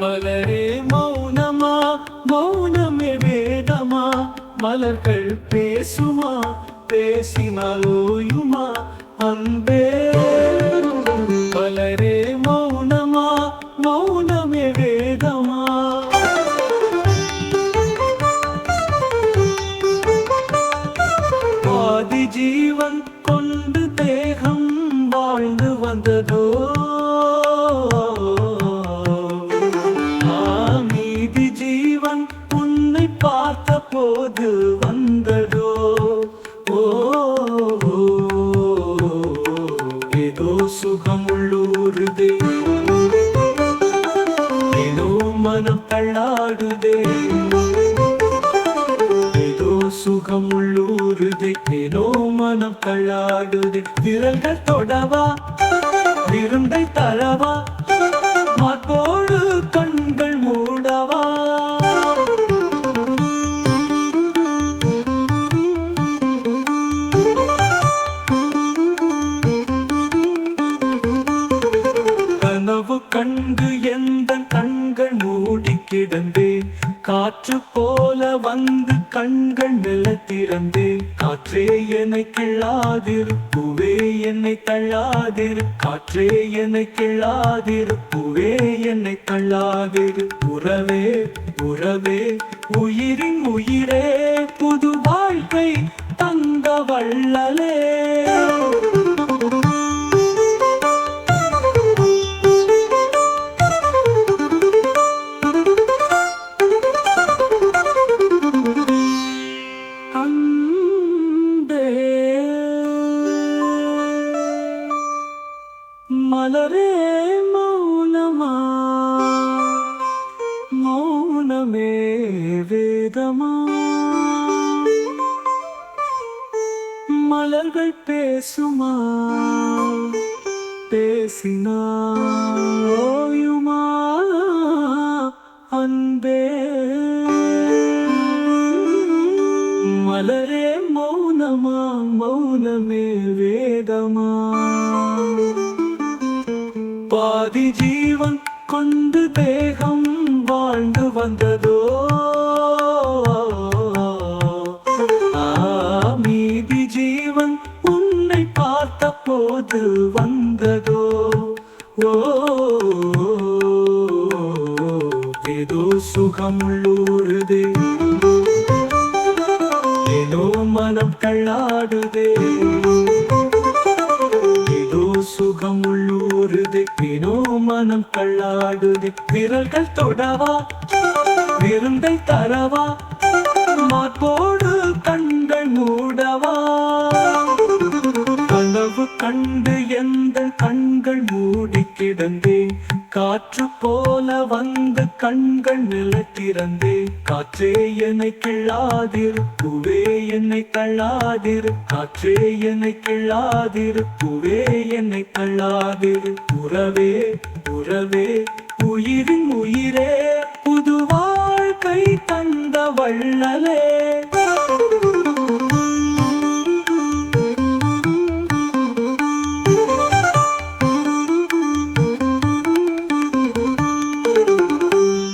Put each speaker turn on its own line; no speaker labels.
மலரே மௌனமா மௌனமே வேதமா மலர்கள் பேசுமா பேசினால் ஓயுமா அன்பே ஜீவன் கொண்டு தேகம் வாழ்ந்து வந்ததோ? மீதி ஜீவன் உன்னை பார்த்த போது வந்ததோ ஏதோ சுகம் உள்ளூருதே ஏதோ மனம் தள்ளாடுதே. சுகம் உள்ளூருதே ஏதோ மனம் தள்ளாடுதே விரல்கள் தொடவா விருந்தை தரவா மாத்தோடு கண்கள் மூடவா. கனவு கண்டு எந்த கண்கள் மூடி கிடந்தே காற்று போல வந்து கண்கள் மெல்ல திறந்தே காற்றே என்னை கிள்ளாதிருப்புவே என்னை தள்ளாதிரு காற்றே என்னை கிள்ளாதிருப்புவே என்னை தள்ளாதிரு உறவே உறவே உயிரின் உயிரே புது வாழ்க்கை தங்க வள்ளலே. மலரே மௌனமா? மௌனமே வேதமா? மலர்கள் பேசுமா? பேசினா? பாதி ஜீவன் கொண்டு தேகம் வாழ்ந்து வந்ததோ? மீதி ஜீவன் உன்னை பார்த்த போது வந்ததோ? ஓ ஏதோ சுகம் உள்ளூருதே. ஏதோ மனம் தள்ளாடுதே. உள்ளூருதே ஏதோ மனம் கள்ளாடுது. விரல்கள் தொடவா விருந்தை தரவா மார்போடு கண்கள் மூடவா. கனவு கண்டு எந்த கண்கள் மூடி கிடந்தே காற்று போல வந்து கண்கள் நில திறந்தே. காற்றே என்னை கிள்ளாதிருப்புவே என்னை தள்ளாதிர். காற்றே என்னை கிள்ளாதிருப்புவே என்னை தள்ளாதிர். உறவே உறவே உயிரின் உயிரே. புது வாழ்க்கை தந்த வள்ளலே.